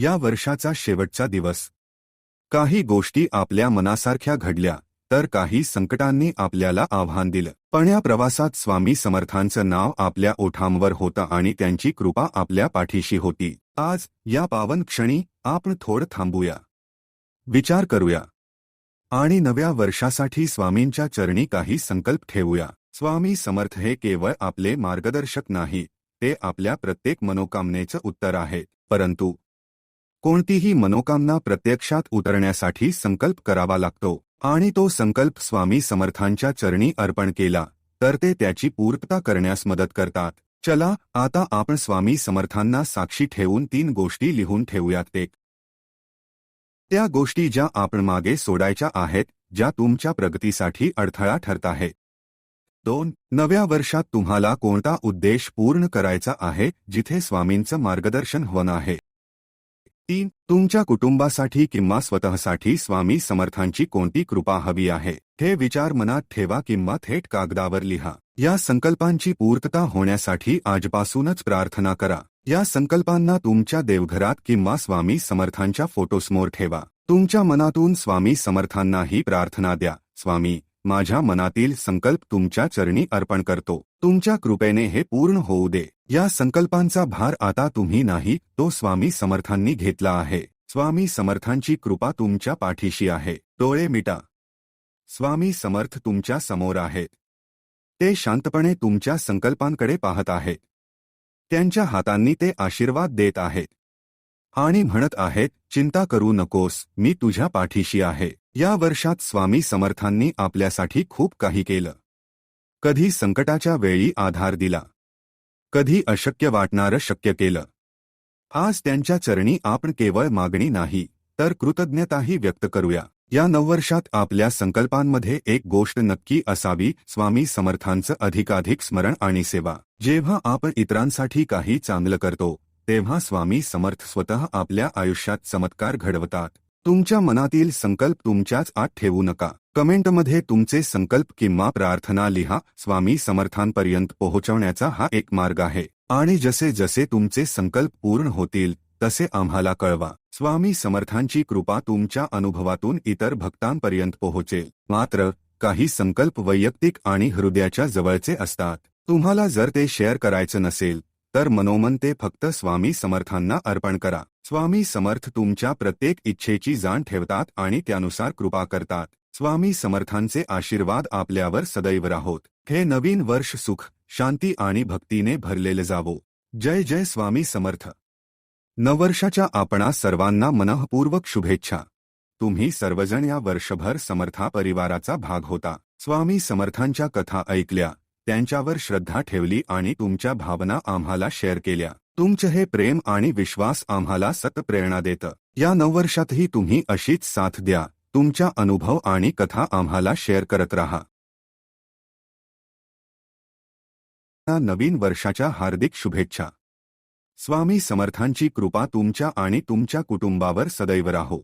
या वर्षाचा शेवटचा दिवस. काही गोष्टी आपल्या मनासारख्या घडल्या तर काही संकटांनी आपल्याला आव्हान दिलं. पण या प्रवासात स्वामी समर्थांचं नाव आपल्या ओठांवर होतं आणि त्यांची कृपा आपल्या पाठीशी होती. आज या पावन क्षणी आपण थोड थांबूया. विचार करूया. आणि नव्या वर्षासाठी स्वामींच्या चरणी काही संकल्प ठेवूया. स्वामी समर्थ हे केवळ आपले मार्गदर्शक नाही ते आपल्या प्रत्येक मनोकामनेचं उत्तर आहे. परंतु कोणतीही मनोकामना प्रत्यक्षात उतरण्यासाठी संकल्प करावा लागतो. आणि तो संकल्प स्वामी समर्थांच्या चरणी अर्पण केला तर ते त्याची पूर्तता करण्यास मदत करतात. चला आता आपण स्वामी समर्थांना साक्षी ठेवून तीन गोष्टी लिहून ठेवूयात एक. त्या गोष्टी ज्या आपण मागे सोडायच्या आहेत ज्या तुमच्या प्रगतीसाठी अडथळा ठरत आहे दोन नव्या वर्षात तुम्हाला कोणता उद्देश पूर्ण करायचा आहे जिथे स्वामींचं मार्गदर्शन होणं आहे? तीन तुमच्या कुटुंबासाठी किंवा स्वतःसाठी स्वामी समर्थांची कोणती कृपा हवी आहे? हे विचार मनात ठेवा किंवा थेट कागदावर लिहा. या संकल्पांची पूर्तता होण्यासाठी आजपासूनच प्रार्थना करा. या संकल्पांना तुमच्या देवघरात किंवा स्वामी समर्थांच्या फोटोसमोर ठेवा. तुमच्या मनातून स्वामी समर्थांना ही प्रार्थना द्या. स्वामी माझ्या मनातील संकल्प तुमच्या चरणी अर्पण करतो. तुमच्या कृपेने हे पूर्ण होऊ दे. या संकल्पांचा भार आता तुम्ही नाही तो स्वामी समर्थांनी घेतला आहे. स्वामी समर्थांची कृपा तुमच्या पाठीशी आहे. डोळे मिटा. स्वामी समर्थ तुमच्यासमोर आहेत. ते शांतपणे तुमच्या संकल्पांकडे पाहत आहेत. त्यांच्या हातांनी ते आशीर्वाद देत आहेत. आणि म्हणत आहेत चिंता करू नकोस मी तुझ्या पाठीशी आहे. या वर्षात स्वामी समर्थांनी आपल्यासाठी खूप काही केलं. कधी संकटाच्या वेळी आधार दिला. कधी अशक्य वाटणारं शक्य केलं. आज त्यांच्या चरणी आपण केवळ मागणी नाही तर कृतज्ञताही व्यक्त करूया. या नववर्षात आपल्या संकल्पांमध्ये एक गोष्ट नक्की असावी स्वामी समर्थांचं अधिकाधिक स्मरण आणि सेवा. जेव्हा आपण इतरांसाठी काही चांगलं करतो तेव्हा स्वामी समर्थ स्वतः आपल्या आयुष्यात चमत्कार घडवतात. तुमच्या मनातील संकल्प तुमच्याच आत ठेवू नका. कमेंटमध्ये तुमचे संकल्प किंवा प्रार्थना लिहा. स्वामी समर्थांपर्यंत पोहोचवण्याचा हा एक मार्ग आहे. आणि जसे जसे तुमचे संकल्प पूर्ण होतील तसे आम्हाला कळवा. स्वामी समर्थांची कृपा तुमच्या अनुभवातून इतर भक्तांपर्यंत पोहोचेल. मात्र काही संकल्प वैयक्तिक आणि हृदयाच्या जवळचे असतात. तुम्हाला जर ते शेअर करायचं नसेल तर मनोमन ते फक्त स्वामी समर्थांना अर्पण करा. स्वामी समर्थ तुमच्या प्रत्येक इच्छेची जाण ठेवतात आणि त्यानुसार कृपा करतात. स्वामी समर्थांचे आशीर्वाद आपल्यावर सदैव राहोत. हे नवीन वर्ष सुख शांती आणि भक्तीने भरलेले जावो. जय जय स्वामी समर्थ. नववर्षाच्या आपणा सर्वांना मनःपूर्वक शुभेच्छा. तुम्ही सर्वजण या वर्षभर समर्था परिवाराचा भाग होता. स्वामी समर्थांच्या कथा ऐकल्या. त्यांच्यावर श्रद्धा ठेवली आणि तुमच्या भावना आम्हाला शेअर केल्या. तुमचं हे प्रेम आणि विश्वास आम्हाला सत प्रेरणा देतं. या नववर्षातही तुम्ही अशीच साथ द्या. तुमच्या अनुभव आणि कथा आम्हाला शेअर करत राहा. नवीन वर्षाच्या हार्दिक शुभेच्छा. स्वामी समर्थांची कृपा तुमच्या आणि तुमच्या कुटुंबावर सदैव राहो.